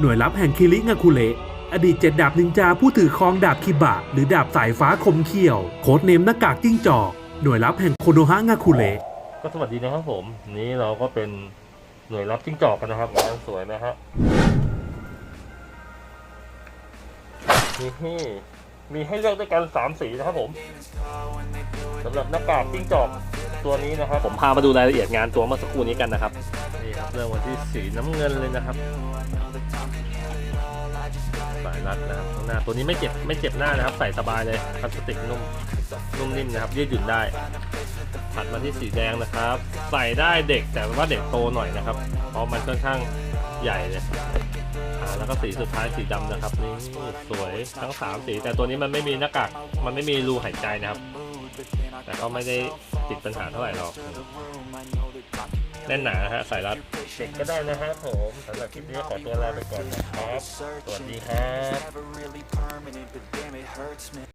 หน่วยลับแห่งคิริงาคุเระอดีตเจ็ดดาบนินจาผู้ถือครองดาบคิบะ หรือดาบสายฟ้าคมเขี้ยว โค้ดเนมหน้ากากจิ้งจอก หน่วยลับแห่งโคโนฮะงาคุเระก็สวัสดีนะครับผม นี้เราก็เป็นหน่วยรับจิ้งจอกกันนะครับงานสวยนะฮะนี่มีให้เลือกด้วยกันสามสีนะครับผมสำหรับหน้ากากจิ้งจอก ตัวนี้นะครับ ผมพามาดูรายละเอียดงานตัวเมื่อสักครู่นี้กันนะครับนี่ครับเริ่มวันที่สีน้ำเงินเลยนะครับสายรัดนะครับข้างหน้าตัวนี้ไม่เจ็บไม่เจ็บหน้านะครับ ใส่สบายเลยพลาสติกนุ่มนุ่มนิ่มนะครับยืดหยุ่นได้ถัดมาที่สีแดงนะครับ ใส่ได้เด็กแต่ว่าเด็กโตหน่อยนะครับเพราะมันค่อนข้างใหญ่เลยอ่าแล้วก็สีสุดท้ายสีดำนะครับนี่สวยทั้งสามสีแต่ตัวนี้มันไม่มีหน้ากากมันไม่มีรูหายใจนะครับ แต่ก็ไม่ได้ติดปัญหาเท่าไหร่หรอกแน่นหนาฮะสายรัดเด็กก็ได้นะฮะผมสำหรับคลิปนี้ขอตัวลาไปก่อนนะครับ สวัสดีครับ